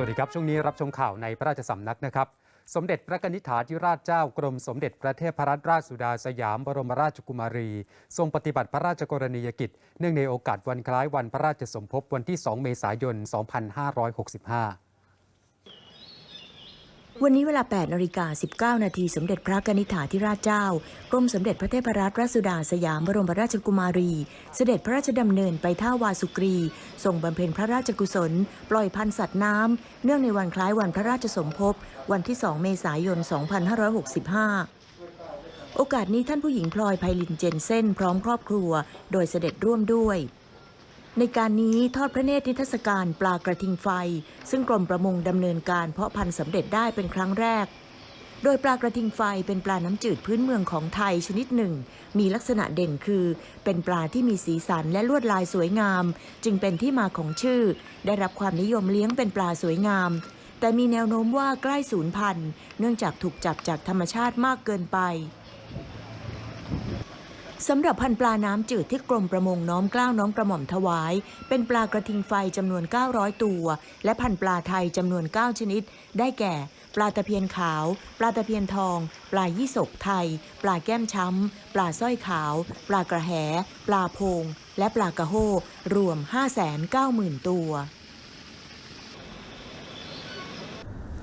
สวัสดีครับ ช่วงนี้รับชมข่าวในพระราชสำนักนะครับ สมเด็จพระนิธิถาธิราชเจ้ากรมสมเด็จพระเทพรัตนราชสุดาสยามบรมราชกุมารี ทรงปฏิบัติพระราชกรณียกิจ เนื่องในโอกาสวันคล้ายวันพระราชสมภพวันที่ 2 เมษายน 2565 วันนี้เวลา 8นาฬิกา19 นาทีสมเด็จพระกนิษฐาธิราชเจ้ากรมสมเด็จพระเทพรัตนราชสุดาสยามบรมราชกุมารี เสด็จพระราชดำเนินไปท่าวาสุกรีทรงบำเพ็ญพระราชกุศล ปล่อยพันธ์สัตว์น้ำ เนื่องในวันคล้ายวันพระราชสมภพ วันที่ 2 เมษายน 2565โอกาสนี้ท่านผู้หญิงพลอยไพลินเจนเซนพร้อมครอบครัว โดยเสด็จร่วมด้วย ในการนี้ทอดพระเนตรนิทรรศการปลากระทิงไฟ ซึ่งกรมประมงดำเนินการเพาะพันธุ์สำเร็จได้เป็นครั้งแรก โดยปลากระทิงไฟเป็นปลาน้ำจืดพื้นเมืองของไทยชนิดหนึ่ง มีลักษณะเด่นคือ เป็นปลาที่มีสีสันและลวดลายสวยงาม จึงเป็นที่มาของชื่อ ได้รับความนิยมเลี้ยงเป็นปลาสวยงาม แต่มีแนวโน้มว่าใกล้สูญพันธุ์ เนื่องจากถูกจับจากธรรมชาติมากเกินไป สำหรับพันปลาน้ำจืดที่กรมประมงน้อมกล้าวน้อมกระหม่อมถวาย เป็นปลากระทิงไฟจำนวน 900 ตัว และพันปลาไทยจำนวน 9 ชนิด ได้แก่ ปลาตะเพียนขาว ปลาตะเพียนทอง ปลายี่สกไทย ปลาแก้มช้ำ ปลาสร้อยขาว ปลากระแห ปลาโพง และปลากระโฮรวม 590,000 ตัว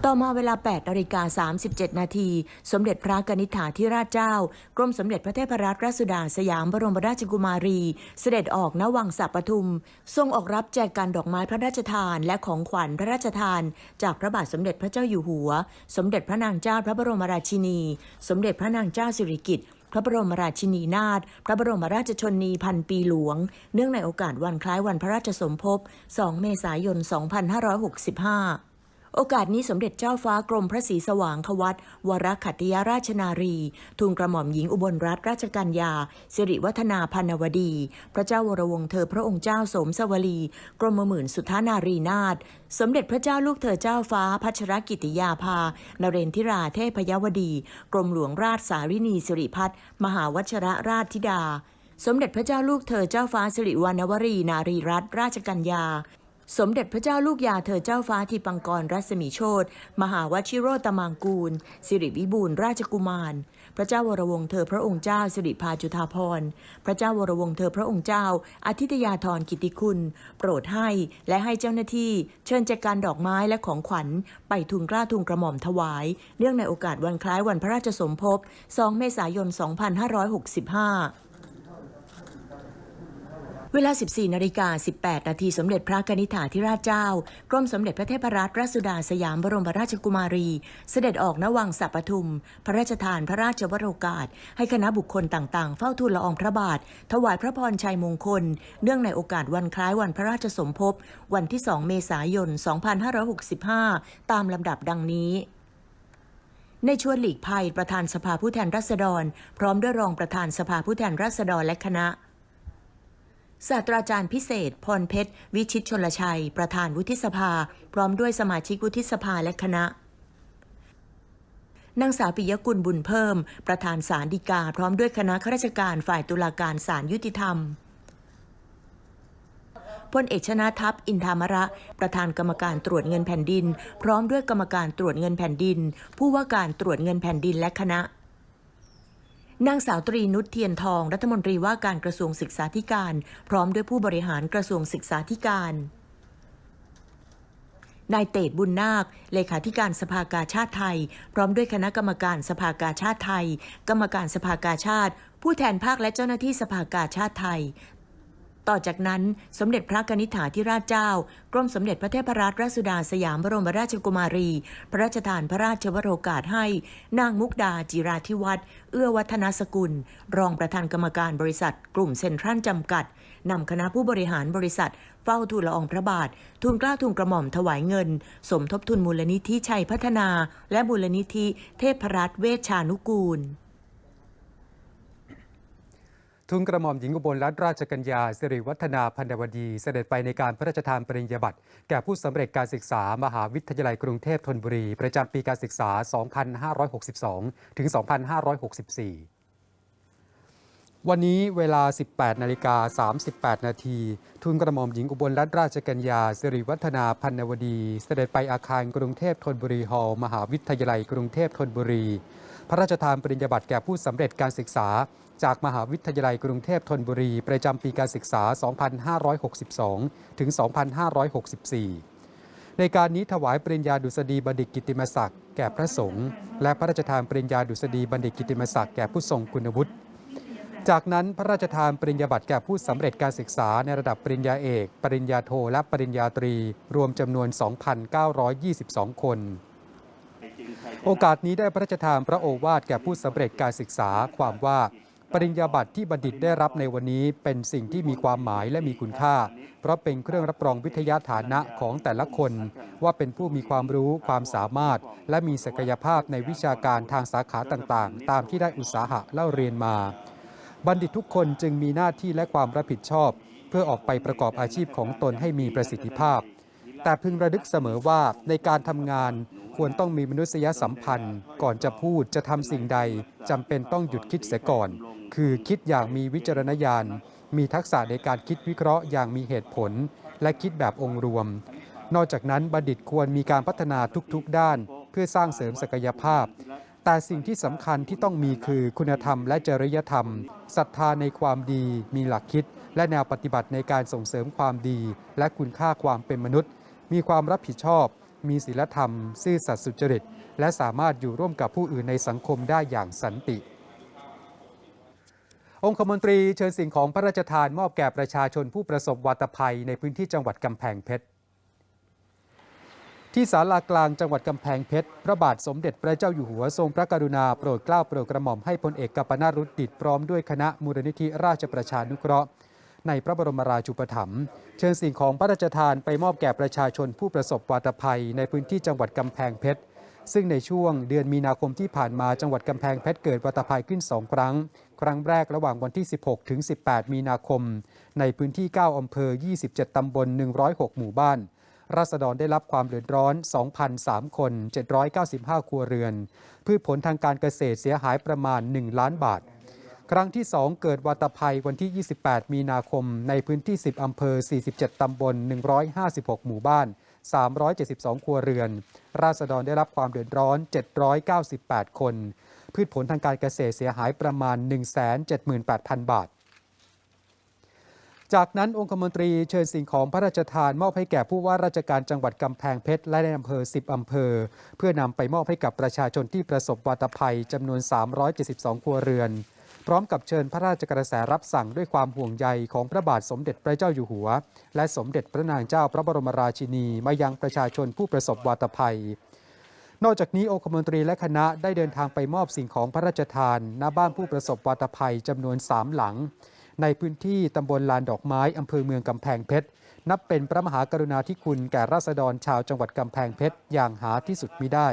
ต่อมาเวลา8นาฬิกา37 นาที สมเด็จพระกนิษฐาธิราชเจ้า กรมสมเด็จพระเทพรัตนราชสุดาสยามบรมราชกุมารี เสด็จออกณวังสัปทุม ทรงออกรับแจกการดอกไม้พระราชทาน และของขวัญพระราชทาน จากพระบาทสมเด็จพระเจ้าอยู่หัว สมเด็จพระนางเจ้าพระบรมราชินี สมเด็จพระนางเจ้าสิริกิติ์พระบรมราชินีนาถ พระบรมราชชนนีพันปีหลวง เนื่องในโอกาสวันคล้ายวันพระราชสมภพ 2 เมษายน 2565 โอกาสนี้สมเด็จเจ้าฟ้ากรมพระศรีสว่างควัตวรขัตติยราชนารี ทูลกระหม่อมหญิงอุบลรัตนราชกัญญา สิริวัฒนาพันวดี พระเจ้าวรวงเธอพระองค์เจ้าสมสวลี กรมหมื่นสุทธานารีนาถสมเด็จพระเจ้าลูกเธอเจ้าฟ้าพัชรกิติยาภา นเรนทิราเทพยวดี กรมหลวงราชสารินีสิริพัฒน์มหาวัชรราชธิดา สมเด็จพระเจ้าลูกเธอเจ้าฟ้าสิริวรรณวรีนารีรัตนราชกัญญา สมเด็จพระเจ้าลูกยาเธอเจ้าฟ้าทีปังกรรัศมีโชตมหาวชิโรตมังกูล สิริวิบูลราชกุมาร พระเจ้าวรวงเธอพระองค์เจ้าสิริพาจุธาพร พระเจ้าวรวงเธอพระองค์เจ้า อาทิตยาธรกิติคุณ โปรดให้และให้เจ้าหน้าที่ เชิญแจกันดอกไม้และของขวัญ ไปทูลเกล้าทูลกระหม่อมถวาย เนื่องในโอกาสวันคล้ายวันพระราชสมภพ 2 เมษายน 2565 เวลา 14 นาฬิกา 18 นาทีสมเด็จพระกนิษฐาธิราชเจ้า กรมสมเด็จพระเทพรัตนราชสุดาสยามบรมราชกุมารี เสด็จออกณวังสัปทุม พระราชทานพระราชวโรกาส ให้คณะบุคคลต่างๆ เฝ้าทูลละอองพระบาท ถวายพระพรชัยมงคล เนื่องในโอกาสวันคล้ายวันพระราชสมภพ วันที่ 2 เมษายน 2565 ตามลำดับดังนี้ในชวนหลีกภัยประธานสภาผู้แทนราษฎร พร้อมด้วยรองประธานสภาผู้แทนราษฎรและคณะ ศาสตราจารย์พิเศษ พรเพชร วิชิตชนลชัย ประธานวุฒิสภา พร้อมด้วยสมาชิกวุฒิสภาและคณะนางสาวปิยกุลบุญเพิ่ม ประธานศาลฎีกา พร้อมด้วยคณะข้าราชการฝ่ายตุลาการศาลยุติธรรมพลเอกชนะทัพอินทามระ ประธานกรรมการตรวจเงินแผ่นดิน พร้อมด้วยกรรมการตรวจเงินแผ่นดิน ผู้ว่าการตรวจเงินแผ่นดินและคณะ นางสาวตรีนุชเทียนทอง รัฐมนตรีว่าการกระทรวงศึกษาธิการ พร้อมด้วยผู้บริหารกระทรวงศึกษาธิการนายเตดบุญนาค เลขาธิการสภากาชาติไทย พร้อมด้วยคณะกรรมการสภากาชาติไทย กรรมการสภากาชาติ ผู้แทนภาคและเจ้าหน้าที่สภากาชาติไทย ต่อจากนั้นสมเด็จพระกนิษฐาธิราชเจ้า กรมสมเด็จพระเทพรัตนราชสุดาสยามบรมราชกุมารี พระราชทานพระราชวโรกาสให้ นางมุกดาจิราธิวัฒน์เอื้อวัฒนสกุล รองประธานกรรมการบริษัท กลุ่มเซ็นทรัลจำกัดนำคณะผู้บริหารบริษัท เฝ้าทูลละอองพระบาททูลเกล้าทูลกระหม่อมถวายเงิน สมทบทุนมูลนิธิชัยพัฒนา และมูลนิธิเทพรัตน์เวชชานุกูล ทุนกระหม่อมหญิงอุบลรัตนราชกัญญาสิริวัฒนาพันวดี เสด็จไปในการพระราชทานปริญญาบัตรแก่ผู้สำเร็จการศึกษามหาวิทยาลัยกรุงเทพธนบุรี ประจำปีการศึกษา 2562 ถึง 2564วันนี้เวลา 18 นาฬิกา 38 นาที ทุนกระหม่อมหญิงอุบลรัตนราชกัญญาสิริวัฒนาพันนวดี เสด็จไปอาคารกรุงเทพธนบุรีฮอลล์มหาวิทยาลัยกรุงเทพธนบุรี พระราชทานปริญญาบัตรแก่ผู้สำเร็จการศึกษา จากมหาวิทยาลัยกรุงเทพธนบุรี ประจำปีการศึกษา 2562 ถึง 2564 ในการนี้ถวายปริญญาดุษฎีบัณฑิตกิติมศักดิ์แก่พระสงฆ์และพระราชทานปริญญาดุษฎีบัณฑิตกิตติมศักดิ์แก่ผู้ทรงคุณวุฒิ จากนั้นพระราชทานปริญญาบัตรแก่ผู้สำเร็จการศึกษาในระดับปริญญาเอก ปริญญาโทและปริญญาตรี รวมจำนวน 2,922 คนโอกาสนี้ได้พระราชทานพระโอวาทแก่ผู้สำเร็จการศึกษาความว่า ปริญญาบัตรที่บัณฑิตได้รับในวันนี้เป็นสิ่งที่มีความหมายและมีคุณค่า เพราะเป็นเครื่องรับรองวิทยาฐานะของแต่ละคน ว่าเป็นผู้มีความรู้ความสามารถ และมีศักยภาพในวิชาการทางสาขาต่างๆ ตามที่ได้อุตสาหะเล่าเรียนมา บัณฑิตทุกคนจึงมีหน้าที่และความรับผิดชอบ เพื่อออกไปประกอบอาชีพของตนให้มีประสิทธิภาพ แต่พึงระลึกเสมอว่าในการทำงาน ควรต้องมีมนุษยสัมพันธ์ ก่อนจะพูดจะทำสิ่งใดจำเป็นต้องหยุดคิดเสียก่อน คือคิดอย่างมีวิจารณญาณ มีทักษะในการคิดวิเคราะห์อย่างมีเหตุผล และคิดแบบองค์รวม นอกจากนั้นบัณฑิตควรมีการพัฒนาทุกๆด้าน เพื่อสร้างเสริมศักยภาพ แต่สิ่งที่สำคัญที่ต้องมีคือคุณธรรมและจริยธรรมศรัทธาในความดี มีหลักคิด และแนวปฏิบัติในการส่งเสริมความดี และคุณค่าความเป็นมนุษย์ มีความรับผิดชอบ มีศีลธรรม ซื่อสัตย์สุจริต และสามารถอยู่ร่วมกับผู้อื่นในสังคมได้อย่างสันติ องคมนตรีเชิญสิ่งของพระราชทานมอบแก่ประชาชนผู้ประสบวาตภัยในพื้นที่จังหวัดกำแพงเพชรที่ศาลากลางจังหวัดกำแพงเพชร พระบาทสมเด็จพระเจ้าอยู่หัวทรงพระกรุณาโปรดเกล้าโปรดกระหม่อมให้พลเอกกัปนารุตดิตพร้อมด้วยคณะมูลนิธิราชประชานุเคราะห์ ในพระบรมราชูปถัมภ์เชิญสิ่งของพระราชทานไปมอบแก่ประชาชนผู้ประสบวาตภัยในพื้นที่จังหวัดกำแพงเพชร ซึ่งในช่วงเดือนมีนาคมที่ผ่านมาจังหวัดกำแพงเพชรเกิดวาตภัยขึ้น 2 ครั้ง ครั้งแรกระหว่างวันที่ 16 ถึง 18 มีนาคม ในพื้นที่ 9 อำเภอ 27 ตำบล 106 หมู่บ้านราษฎรได้รับความเดือดร้อน 2,003 คน 795 ครัวเรือน พืชผลทางการเกษตรเสียหายประมาณ 1 ล้านบาท ครั้งที่ 2 เกิดวาตภัยวันที่ 28 มีนาคม ในพื้นที่ 10 อำเภอ 47 ตำบล 156 หมู่บ้าน 372 ครัวเรือน ราษฎรได้รับความเดือดร้อน 798 คน พืชผลทางการเกษตรเสียหายประมาณ 178,000 บาท จากนั้นองคมนตรีเชิญสิ่งของพระราชทานมอบให้แก่ผู้ว่าราชการจังหวัดกำแพงเพชรและในอำเภอ 10 อำเภอ เพื่อนำไปมอบให้กับประชาชนที่ประสบวาตภัยจำนวน 372 ครัวเรือน พร้อมกับเชิญพระราชกระแสรับสั่งด้วยความห่วงใยของพระบาทสมเด็จพระเจ้าอยู่หัว และสมเด็จพระนางเจ้าพระบรมราชินีมายังประชาชนผู้ประสบวาตภัย นอกจากนี้องคมนตรีและคณะได้เดินทางไปมอบสิ่งของพระราชทานณบ้านผู้ประสบวาตภัยจำนวน3หลัง ในพื้นที่ตำบลลานดอกไม้อำเภอเมืองกำแพงเพชรนับเป็นพระมหากรุณาธิคุณแก่ราษฎรชาวจังหวัดกำแพงเพชรอย่างหาที่สุดมิได้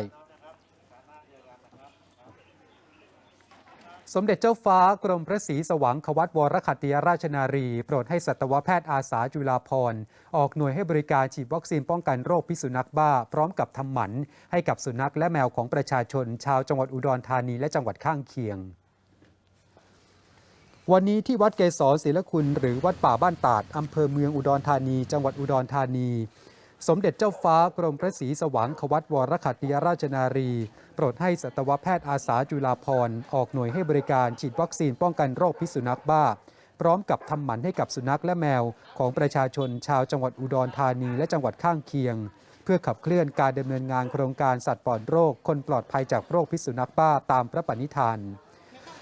สมเด็จเจ้าฟ้ากรมพระศรีสว่างควัตวรขัตติยราชนารี โปรดให้สัตวแพทย์อาสาจุฬาภรณ์ออกหน่วยให้บริการฉีดวัคซีนป้องกันโรคพิษสุนัขบ้า พร้อมกับทำหมัน ให้กับสุนัขและแมวของประชาชน ชาวจังหวัดอุดรธานีและจังหวัดข้างเคียง วันนี้ที่วัดเกศรศิลคุณหรือวัดป่าบ้านตาดอำเภอเมืองอุดรธานี จังหวัดอุดรธานี สมเด็จเจ้าฟ้ากรมพระศรีสว่างควัตวรขัตติยราชนารี โปรดให้สัตวแพทย์อาสาจุฬาภรณ์ออกหน่วยให้บริการฉีดวัคซีนป้องกันโรคพิษสุนัขบ้า พร้อมกับทำหมันให้กับสุนัขและแมว ของประชาชนชาวจังหวัดอุดรธานีและจังหวัดข้างเคียง เพื่อขับเคลื่อนการดำเนินงานโครงการสัตว์ปลอดโรค คนปลอดภัยจากโรคพิษสุนัขบ้าตามพระปณิธาน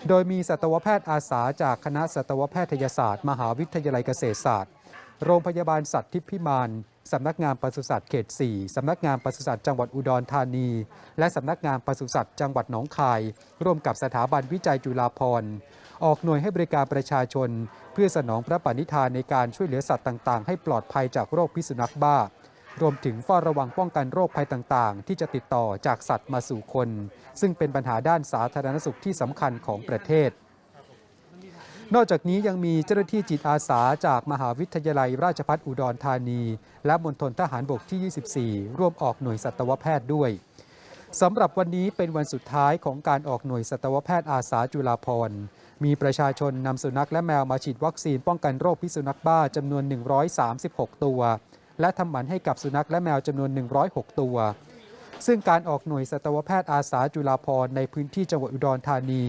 โดยมีสัตวแพทย์อาสาจากคณะสัตวแพทยศาสตร์ มหาวิทยาลัยเกษตรศาสตร์ โรงพยาบาลสัตว์ทิพย์พิมาน สำนักงานปศุสัตว์เขต 4 สำนักงานปศุสัตว์จังหวัดอุดรธานี และสำนักงานปศุสัตว์จังหวัดหนองคาย ร่วมกับสถาบันวิจัยจุฬาภรณ์ออกหน่วยให้บริการประชาชน เพื่อสนองพระปณิธานในการช่วยเหลือสัตว์ต่างๆ ให้ปลอดภัยจากโรคพิษสุนัขบ้า รวมถึงเฝ้าระวังป้องกันโรคภัยต่างๆ ที่จะติดต่อจากสัตว์มาสู่คน ซึ่งเป็นปัญหาด้านสาธารณสุขที่สำคัญของประเทศ นอกจากนี้ยังมีเจ้าหน้าที่จิตอาสาจากมหาวิทยาลัยราชภัฏอุดรธานี และมณฑลทหารบกที่ 24 ร่วมออกหน่วยสัตวแพทย์ด้วยสำหรับวันนี้เป็นวันสุดท้ายของการออกหน่วยสัตวแพทย์อาสาจุฬาภรณ์มีประชาชนนำสุนัขและแมวมาฉีดวัคซีนป้องกันโรคพิษสุนัขบ้าจำนวน 136 ตัว และทำหมันให้กับสุนัขและแมวจำนวน 106 ตัว ซึ่งการออกหน่วยสัตวแพทย์อาสาจุฬาภรณ์ในพื้นที่จังหวัดอุดรธานี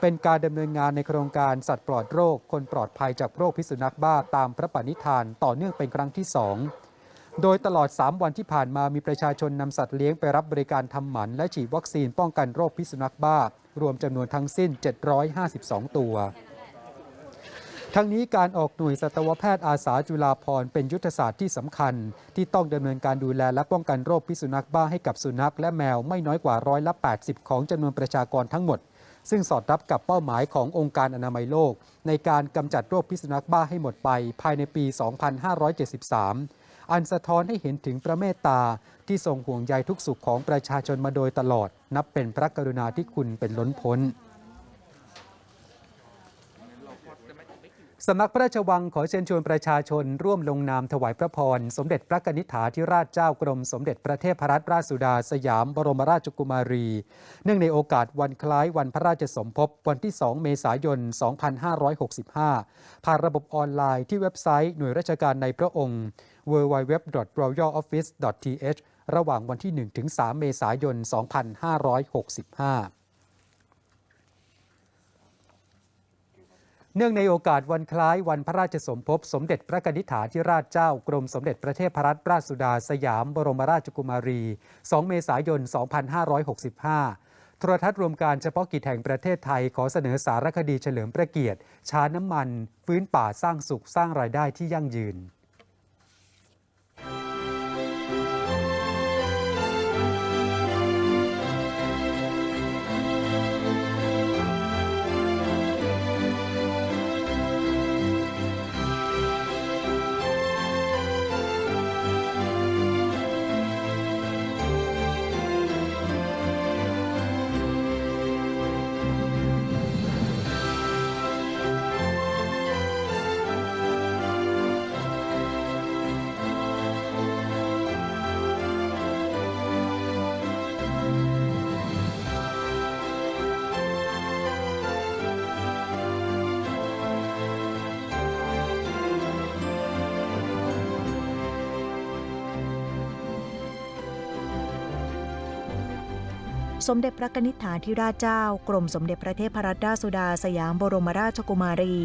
เป็นการดำเนินงานในโครงการสัตว์ปลอดโรค คนปลอดภัยจากโรคพิษสุนัขบ้าตามพระปณิธานต่อเนื่องเป็นครั้งที่2โดยตลอด 3 วันที่ผ่านมามีประชาชนนำสัตว์เลี้ยงไปรับบริการทำหมัน และฉีดวัคซีนป้องกันโรคพิษสุนัขบ้า รวมจำนวนทั้งสิ้น 752 ตัว ทั้งนี้การออกหน่วยสัตวแพทย์อาสาจุฬาภรเป็นยุทธศาสตร์ที่สำคัญ ที่ต้องดำเนินการดูแลและป้องกันโรคพิษสุนัขบ้าให้กับสุนัขและแมวไม่น้อยกว่าร้อยละ 80 ของจำนวนประชากรทั้งหมด ซึ่งสอดรับกับเป้าหมายขององค์การอนามัยโลก ในการกำจัดโรคพิษสุนัขบ้าให้หมดไป ภายในปี 2573 อันสะท้อนให้เห็นถึงพระเมตตาที่ทรงห่วงใยทุกสุขของประชาชนมาโดยตลอด นับเป็นพระกรุณาธิคุณเป็นล้นพ้น สำนักพระราชวังขอเชิญชวนประชาชน ร่วมลงนามถวายพระพร สมเด็จพระกนิษฐาธิราชเจ้ากรม สมเด็จพระเทพรัตนราชสุดา สยามบรมราชกุมารี เนื่องในโอกาสวันคล้ายวันพระราชสมภพวันที่ 2 เมษายน 2565 ผ่านระบบออนไลน์ที่เว็บไซต์หน่วยราชการในพระองค์ www.royaloffice.th ระหว่างวันที่ 1-3 เมษายน 2565 เนื่องในโอกาสวันคล้ายวันพระราชสมภพสมเด็จพระกนิษฐาธิราชเจ้ากรมสมเด็จพระเทพรัตนราชสุดาสยามบรมราชกุมารี 2 เมษายน 2565 โทรทัศน์รวมการเฉพาะกิจแห่งประเทศไทยขอเสนอสารคดีเฉลิมพระเกียรติชาน้ำมัน ฟื้นป่าสร้างสุขสร้างรายได้ที่ยั่งยืน สมเด็จพระนิษฐาธิราชเจ้า กรมสมเด็จพระเทพรัตนราชสุดาสยามบรมราชกุมารี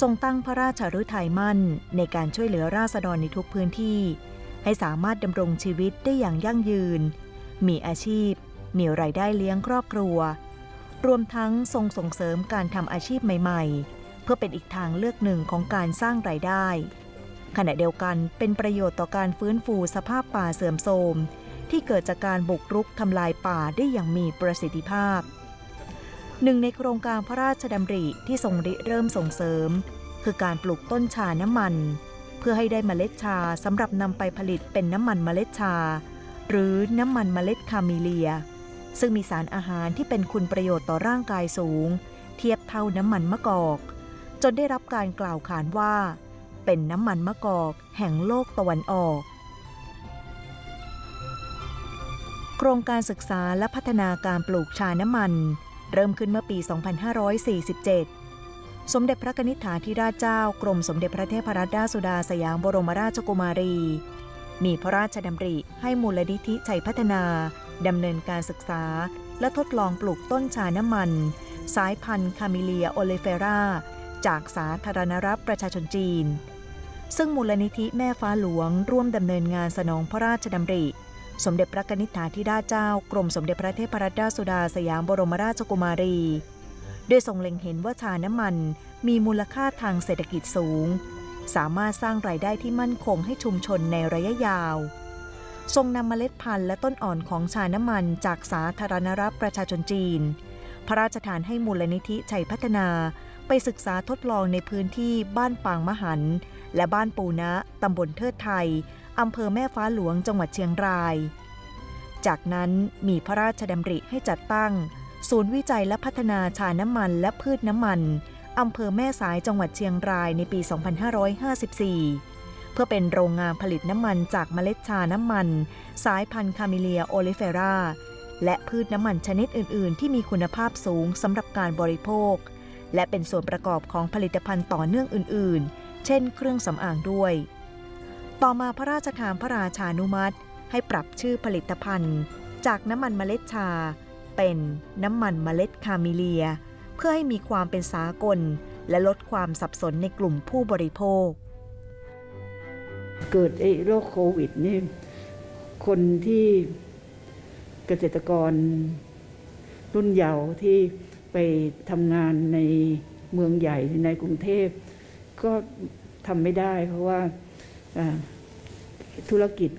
ทรงตั้งพระราชฤทัยมั่น ในการช่วยเหลือราษฎรในทุกพื้นที่ ให้สามารถดำรงชีวิตได้อย่างยั่งยืน มีอาชีพ มีรายได้เลี้ยงครอบครัว รวมทั้งทรงส่งเสริมการทำอาชีพใหม่ ๆ เพื่อเป็นอีกทางเลือกหนึ่งของการสร้างรายได้ ขณะเดียวกันเป็นประโยชน์ต่อการฟื้นฟูสภาพป่าเสื่อมโทรม ที่เกิดจากการบุกรุกทำลายป่าได้อย่างมีประสิทธิภาพ หนึ่งในโครงการพระราชดำริที่ทรงริเริ่มส่งเสริม คือการปลูกต้นชาน้ำมัน เพื่อให้ได้เมล็ดชาสำหรับนำไปผลิตเป็นน้ำมันเมล็ดชา หรือน้ำมันเมล็ดคาเมิเลีย ซึ่งมีสารอาหารที่เป็นคุณประโยชน์ต่อร่างกายสูง เทียบเท่าน้ำมันมะกอก จนได้รับการกล่าวขานว่า เป็นน้ำมันมะกอกแห่งโลกตะวันออก ครงการศึกษาและพัฒนาการปลูกชาน้ำมัน เริ่มขึ้นเมื่อปี 2547 สมเด็จพระนิษฐาธิราชเจ้ากรมสมเด็จพระเทพรัตนราชสุดาสยามบรมราชกุมารี มีพระราชดำริให้มูลนิธิชัยพัฒนาดำเนินการศึกษา และทดลองปลูกต้นชาน้ำมัน สายพันธุ์คาเมิเลียโอเลเฟราจากสาธารณรัฐประชาชนจีน ซึ่งมูลนิธิแม่ฟ้าหลวงร่วมดำเนินงานสนองพระราชดำริ สมเด็จพระกนิษฐาธิราชเจ้ากรมสมเด็จพระเทพรัตนราชสุดาสยามบรมราชกุมารีโดยทรงเล็งเห็นว่าชาน้ำมันมีมูลค่าทางเศรษฐกิจสูง สามารถสร้างรายได้ที่มั่นคงให้ชุมชนในระยะยาว ทรงนำเมล็ดพันธุ์และต้นอ่อนของชาน้ำมันจากสาธารณรัฐประชาชนจีน พระราชทานให้มูลนิธิชัยพัฒนาไปศึกษาทดลองในพื้นที่บ้านปางมหัน และบ้านปูนะตำบลเทิดไทย อำเภอแม่ฟ้าหลวงจังหวัดเชียงราย จากนั้นมีพระราชดำริให้จัดตั้ง ศูนย์วิจัยและพัฒนาชาน้ำมันและพืชน้ำมันอำเภอแม่สายจังหวัดเชียงรายในปี 2554 เพื่อเป็นโรงงานผลิตน้ำมันจากเมล็ดชาน้ำมัน สายพันธุ์คาเมิเลียโอลิเฟราและพืชน้ำมันชนิดอื่น ๆ ที่มีคุณภาพสูงสำหรับการบริโภค และเป็นส่วนประกอบของผลิตภัณฑ์ต่อเนื่องอื่น ๆ เช่นเครื่องสำอางด้วย ต่อมาพระราชทานพระราชานุมัติ ให้ปรับชื่อผลิตภัณฑ์ จากน้ำมันเมล็ดชา เป็นน้ำมันเมล็ดคาเมเลีย เพื่อให้มีความเป็นสากล และลดความสับสนในกลุ่มผู้บริโภค เกิดไอ้โรคโควิดนี่คนที่เกษตรกรรุ่นเยาว์ที่ไปทำงานในเมืองใหญ่ในกรุงเทพ ก็ทำไม่ได้เพราะว่า ธุรกิจ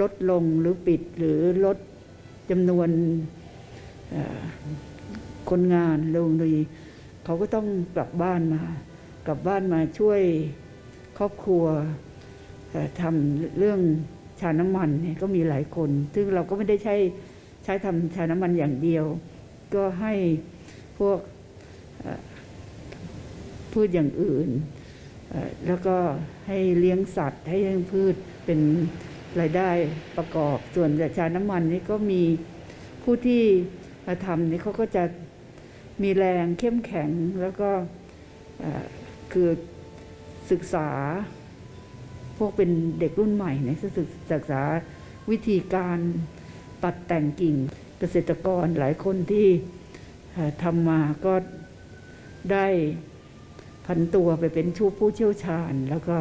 ลดลงหรือปิดหรือลดจำนวนคนงานลงเลยเขาก็ต้องกลับบ้านมา กลับบ้านมาช่วยครอบครัวทำเรื่องชาน้ำมันเนี่ยก็มีหลายคน ซึ่งเราก็ไม่ได้ใช้ใช้ทำชาน้ำมันอย่างเดียว ก็ให้พวกพืชอย่างอื่น แล้วก็ให้เลี้ยงสัตว์ให้เลี้ยงพืชเป็นรายได้ประกอบ ส่วนชาน้ำมันนี่ก็มีผู้ที่มาทำนี่เขาก็จะมีแรงเข้มแข็งแล้วก็เอ่อคือศึกษา พวกเป็นเด็กรุ่นใหม่เนี่ยศึกศึกษาวิธีการตัดแต่งกิ่งเกษตรกรหลายคนที่ทำมาก็ได้ พันตัวไปเป็นชูผู้เชี่ยวชาญ แล้วก็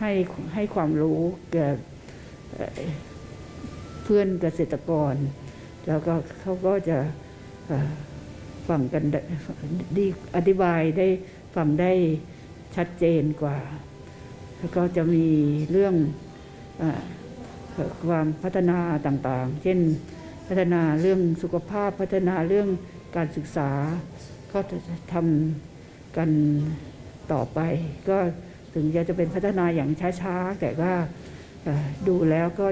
ให้ให้ความรู้แก่เอ่อเพื่อนเกษตรกร แล้วก็เขาก็จะฟังกันได้ดีอธิบายได้ฟังได้ชัดเจนกว่า แล้วก็จะมีเรื่องอความพัฒนาต่างๆ เช่นพัฒนาเรื่องสุขภาพพัฒนาเรื่องการศึกษา ก็จะทำ กันต่อไป ก็ถึงจะจะเป็นพัฒนาอย่างช้าๆ แต่ว่าดูแล้วก็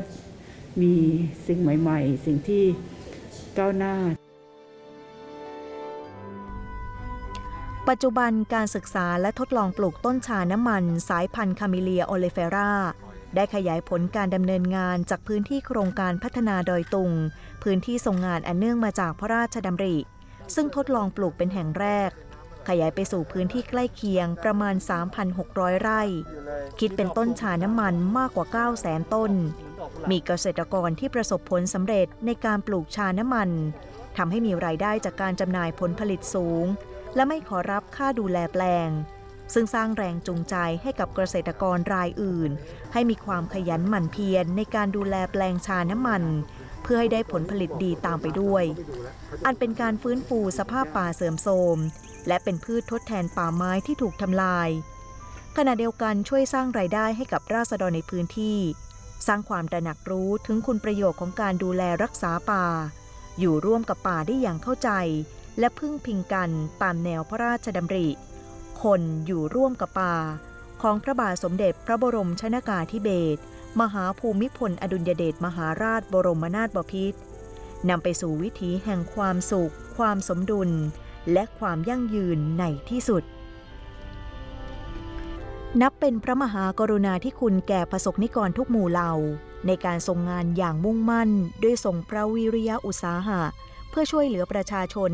มีสิ่งใหม่ ๆ สิ่งที่ก้าวหน้า ปัจจุบันการศึกษาและทดลองปลูกต้นชาน้ำมัน สายพันธุ์คาเมเลียโอเลเฟราได้ขยายผลการดำเนินงานจากพื้นที่โครงการพัฒนาดอยตุง พื้นที่ทรงงานอันเนื่องมาจากพระราชดำริ ซึ่งทดลองปลูกเป็นแห่งแรก ขยายไปสู่พื้นที่ใกล้เคียงประมาณ 3,600 ไร่ คิดเป็นต้นชาน้ำมันมากกว่า 9 0 0 0 0 0ต้น มีเกษตรกรที่ประสบผลสำเร็จในการปลูกชาน้ำมันทำให้มีรายได้จากการจำหน่ายผลผลิตสูง และไม่ขอรับค่าดูแลแปลง ซึ่งสร้างแรงจูงใจให้กับเกษตรกรรายอื่น ให้มีความขยันหมั่นเพียรในการดูแลแปลงชาน้ำมัน เพื่อให้ได้ผลผลิตดีตามไปด้วย อันเป็นการฟื้นฟูสภาพป่าเสื่อมโทรม และเป็นพืชทดแทนป่าไม้ที่ถูกทำลาย ขณะเดียวกันช่วยสร้างรายได้ให้กับราษฎรในพื้นที่ สร้างความตระหนักรู้ถึงคุณประโยชน์ของการดูแลรักษาป่า อยู่ร่วมกับป่าได้อย่างเข้าใจ และพึ่งพิงกันตามแนวพระราชดำริ คนอยู่ร่วมกับป่า ของพระบาทสมเด็จพระบรมชนากาธิเบศรมหาภูมิพลอดุลยเดชมหาราชบรมนาถบพิตรนำไปสู่วิถีแห่งความสุข ความสมดุล และความยั่งยืนในที่สุด นับเป็นพระมหากรุณาธิคุณแก่ประสบนิกรทุกหมู่เหล่า ในการทรงงานอย่างมุ่งมั่น ด้วยทรงพระวิริยะอุตสาหะ เพื่อช่วยเหลือประชาชน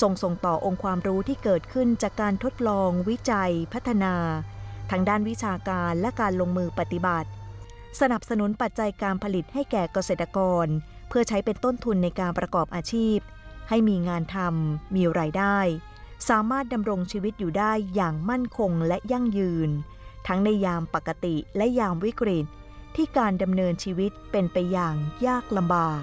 ทรงส่งต่อองค์ความรู้ที่เกิดขึ้นจากการทดลองวิจัยพัฒนาทั้งด้านวิชาการและการลงมือปฏิบัติ สนับสนุนปัจจัยการผลิตให้แก่เกษตรกร เพื่อใช้เป็นต้นทุนในการประกอบอาชีพ ให้มีงานทำมีรายได้ สามารถดำรงชีวิตอยู่ได้อย่างมั่นคงและยั่งยืน ทั้งในยามปกติและยามวิกฤต ที่การดำเนินชีวิตเป็นไปอย่างยากลำบาก